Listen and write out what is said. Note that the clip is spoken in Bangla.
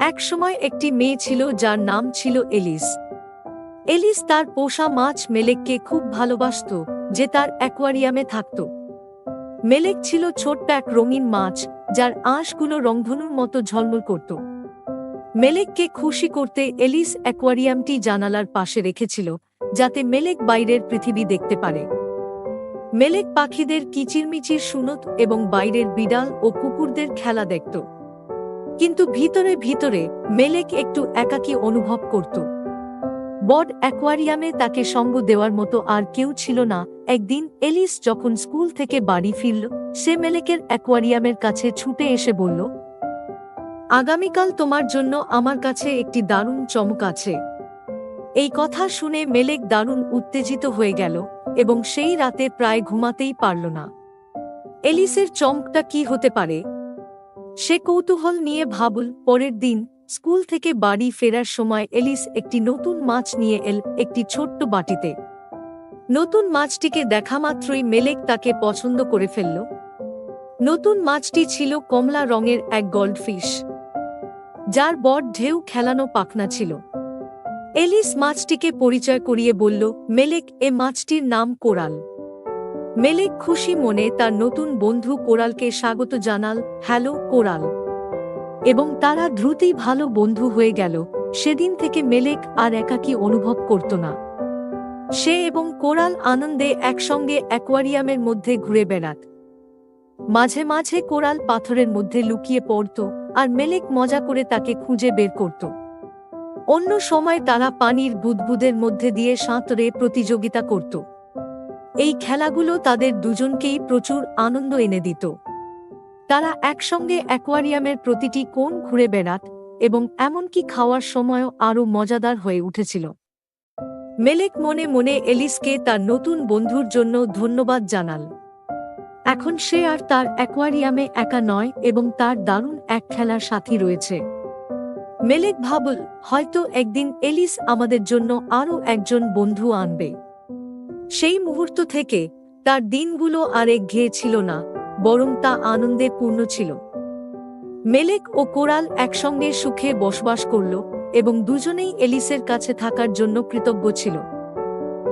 একসময় একটি মেয়ে ছিল যার নাম ছিল এলিস। এলিস তার পোষা মাছ মেলেককে খুব ভালোবাসত, যে তার অ্যাকোয়ারিয়ামে থাকত। মেলেক ছিল ছোট্ট এক রঙিন মাছ, যার আঁশগুলো রংধনুর মতো ঝলমল করত। মেলেককে খুশি করতে এলিস অ্যাকোয়ারিয়ামটি জানালার পাশে রেখেছিল, যাতে মেলেক বাইরের পৃথিবী দেখতে পারে। মেলেক পাখিদের কিচিরমিচির শুনত এবং বাইরের বিড়াল ও কুকুরদের খেলা দেখত। কিন্তু ভিতরে ভিতরে মেলেক একটু একাকী অনুভব করত। বড অ্যাকোয়ারিয়ামে তাকে সঙ্গ দেওয়ার মতো আর কেউ ছিল না। একদিন এলিস যখন স্কুল থেকে বাড়ি ফিরল, সে মেলেকের অ্যাকোয়ারিয়ামের কাছে ছুটে এসে বলল, আগামীকাল তোমার জন্য আমার কাছে একটি দারুণ চমক আছে। এই কথা শুনে মেলেক দারুণ উত্তেজিত হয়ে গেল এবং সেই রাতে প্রায় ঘুমাতেই পারল না। এলিসের চমকটা কি হতে পারে? সে কৌতূহল নিয়ে ভাবল, পরের দিন স্কুল থেকে বাড়ি ফেরার সময় এলিস একটি নতুন মাছ নিয়ে এল একটি ছোট্ট বাটিতে। নতুন মাছটিকে দেখা মাত্রই মেলেক তাকে পছন্দ করে ফেলল। নতুন মাছটি ছিল কমলা রঙের এক গোল্ডফিশ যার বড় ঢেউ খেলানো পাখনা ছিল। এলিস মাছটিকে পরিচয় করিয়ে বলল, মেলেক, এ মাছটির নাম কোরাল। মেলেক খুশি মনে তার নতুন বন্ধু কোরালকে স্বাগত জানাল, হ্যালো, কোরাল। এবং তারা দ্রুতই ভালো বন্ধু হয়ে গেল। সেদিন থেকে মেলেক আর একাকী অনুভব করত না। সে এবং কোরাল আনন্দে একসঙ্গে অ্যাকোয়ারিয়ামের মধ্যে ঘুরে বেড়াত। মাঝে মাঝে কোরাল পাথরের মধ্যে লুকিয়ে পড়ত আর মেলেক মজা করে তাকে খুঁজে বের করত। অন্য সময় তারা পানির বুদবুদের মধ্যে দিয়ে সাঁতরে প্রতিযোগিতা করত। এই খেলাগুলো তাদের দুজনকেই প্রচুর আনন্দ এনে দিত। তারা একসঙ্গে অ্যাকোয়ারিয়ামের প্রতিটি কোণ ঘুরে বেড়াত এবং এমনকি খাওয়ার সময়ও আরও মজাদার হয়ে উঠেছিল। মেলেক মনে মনে এলিসকে তার নতুন বন্ধুর জন্য ধন্যবাদ জানাল। এখন সে আর তার অ্যাকোয়ারিয়ামে একা নয় এবং তার দারুণ এক খেলার সাথী রয়েছে। মেলেক ভাবল, হয়তো একদিন এলিস আমাদের জন্য আরও একজন বন্ধু আনবে। সেই মুহূর্ত থেকে তার দিনগুলো আর একঘেয়ে ছিল না, বরং তা আনন্দে পূর্ণ ছিল। মেলেক ও কোরাল একসঙ্গে সুখে বসবাস করল এবং দুজনেই এলিসের কাছে থাকার জন্য কৃতজ্ঞ ছিল।